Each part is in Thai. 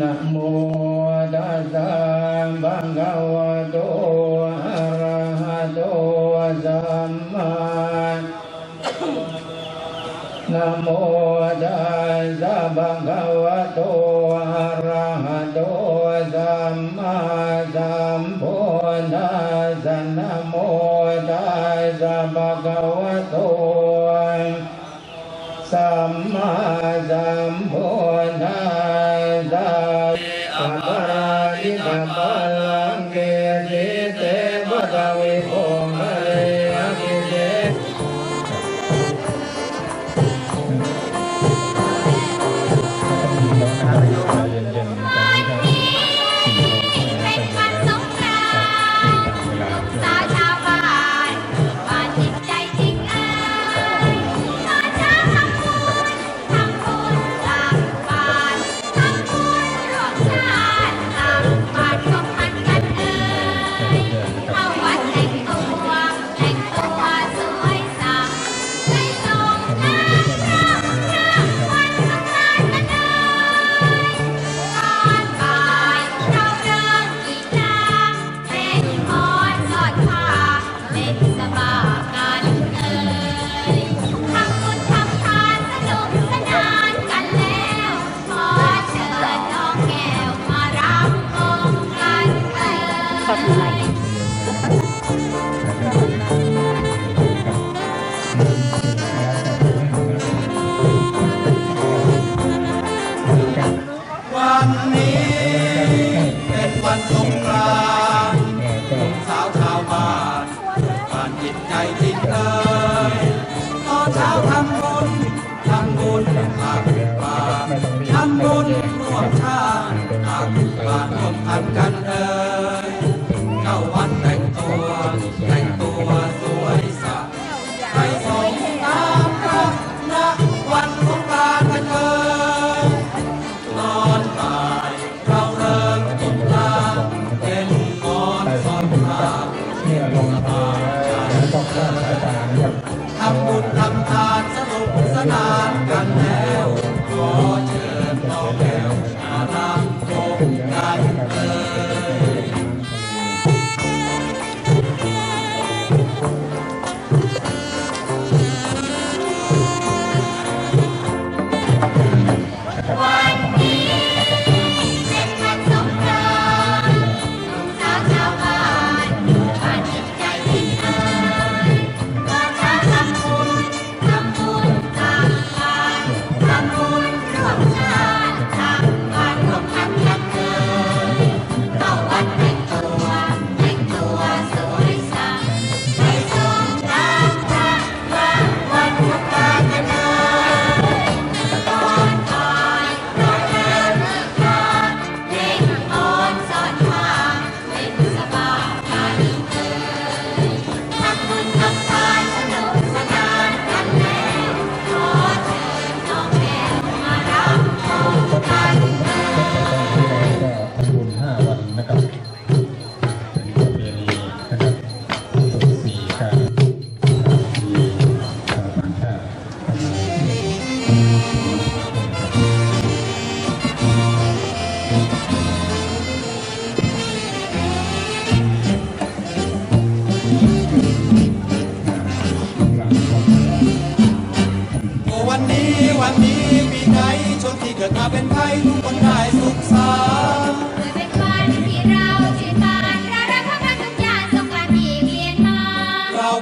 นะโมตัสสะภะคะวะโตอะระหะโตสัมมานะโมตัสสะภะคะวะโตอะระหะโตสัมมาสัมพุทธัสสะนะโมตัสสะภะคะวะโต Sama Sambuddha Sama ta cùng bàn công ăn căn ơi cầu ăn thành toàn thành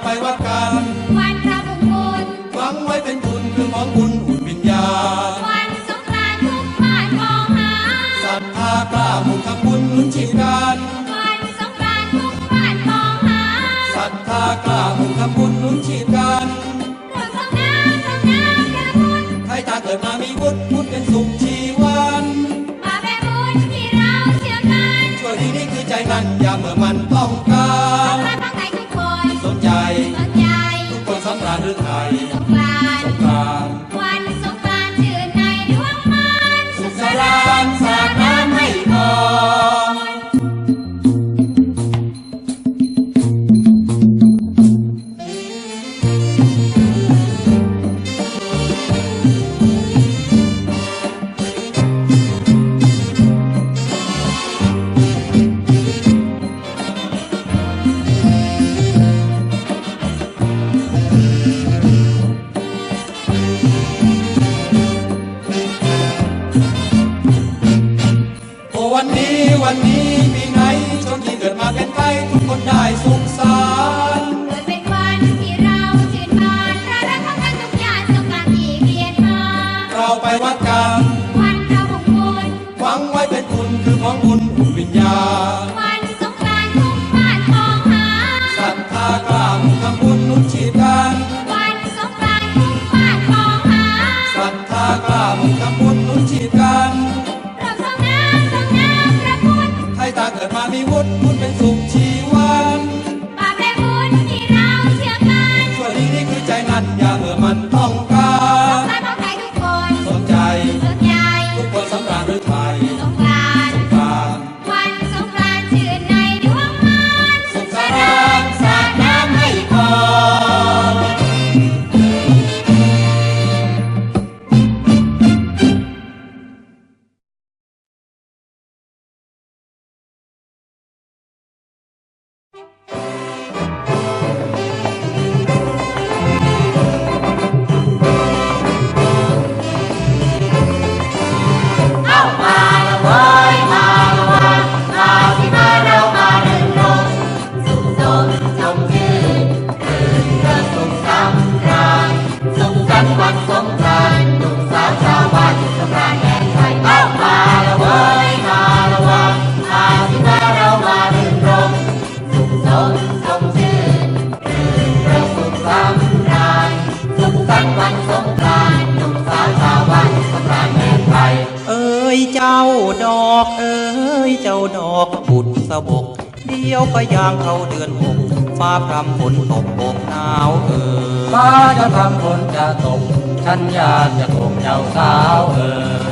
ไปวัดกันวันพระมงคลวังไว้เป็นบุญคือของบุญอุ่นวิญญาณวันสงกรานต์ทุกบ้านมองหาศรัทธากล้ามุ่งทำบุญลุ้นชีพกันวันสงกรานต์ทุกบ้านมองหาศรัทธากล้ามุ่งทำบุญลุ้นชีพกันให้ตาเกิดมามีบุญบุญเป็นสุขชีวันมาแบ่บุญที่เราเชื่อกันช่วงที่นี่คือใจนั้นอย่าเมื่อมัน วันนี้วันนี้มีไหนจนที่เกิดมาเป็นไทยทุกคนได้สุขสันต์ สุขสันต์วันสงกรานต์หนุ่มสาวชาวบ้านสุขสำราญแห่งไทยเอ้ามาละเว้ยมาละวะมาสิมาเรามาเดินลงสุขสมจงชื่นรื่นเริงสุขสำราญสุขสันต์วันสงกรานต์หนุ่มสาวชาวบ้านสุขสำราญแห่งไทยเอ้ยเจ้าดอกเอ้ยเจ้าดอกบุตรสะบกเดียวก็ย่างเข้าเดือนหก ฟ้าพรำฝนตกโบกหนาวเออฟ้าจะทำฝนจะตก ฉันอยากจะตกเจ้าสาวเอ่ย